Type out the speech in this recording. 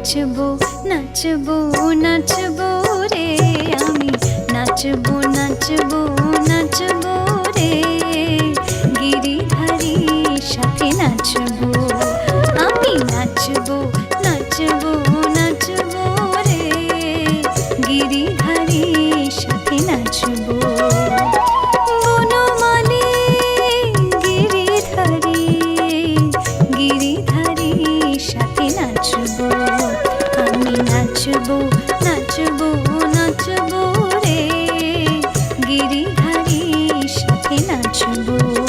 নাচবো নাচবো নাচবো রে আমি। নাচবো নাচবো নাচবো রে। গিরিধারীর সাথে নাচবো। আমি নাচবো নাচবো নাচবো নাচবো নাচবো রে। গিরিধারী সাথে নাচবো।